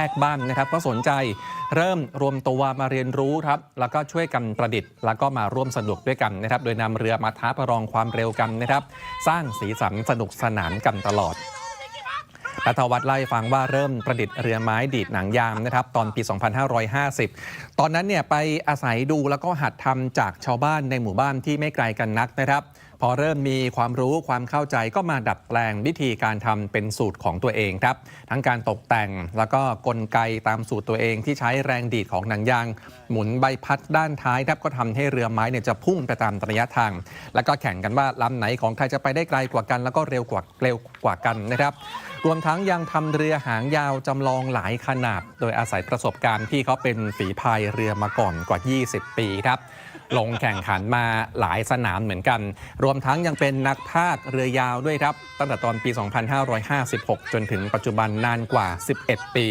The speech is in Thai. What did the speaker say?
แรกบ้านนะครับก็สนใจเริ่มรวมตัวมาเรียนรู้ครับแล้วก็ช่วยกันประดิษฐ์ แล้วก็มาร่วมสนุกด้วยกันนะครับ โดยนำเรือมาท้าประลองความเร็วกันนะครับ สร้างสีสันสนุกสนานกันตลอด รัฐวัฒน์เล่าให้ฟังว่าเริ่มประดิษฐ์เรือไม้ดีดหนังยางนะครับตอนปี 2550 ตอนนั้นเนี่ยไปอาศัยดูแล้วก็หัดทำจากชาวบ้านในหมู่บ้านที่ไม่ไกลกันนักนะครับพอเริ่มมีความรู้ความเข้าใจก็มาดัดแปลงวิธีการทำเป็นสูตรของตัวเองครับ ทั้งการตกแต่งแล้วก็กลไกตามสูตรตัวเองที่ใช้แรงดีดของหนังยาง หมุนใบพัดด้านท้ายครับก็ทำให้เรือไม้เนี่ยจะพุ่งไปตามระยะทาง แล้วก็แข่งกันว่าลำไหนของใครจะไปได้ไกลกว่ากัน แล้วก็เร็วกว่าเร็วกว่ากันนะครับ รวมทั้งยังทำเรือหางยาวจำลองหลายขนาด โดยอาศัยประสบการณ์ที่เขาเป็นฝีพายเรือมาก่อนกว่า 20 ปีครับลงแข่งขันมาหลายสนามเหมือนกัน รวมทั้งยังเป็นนักพากเรือยาวด้วยครับ ตั้งแต่ตอนปี 2556 จนถึงปัจจุบันนานกว่า 11 ปี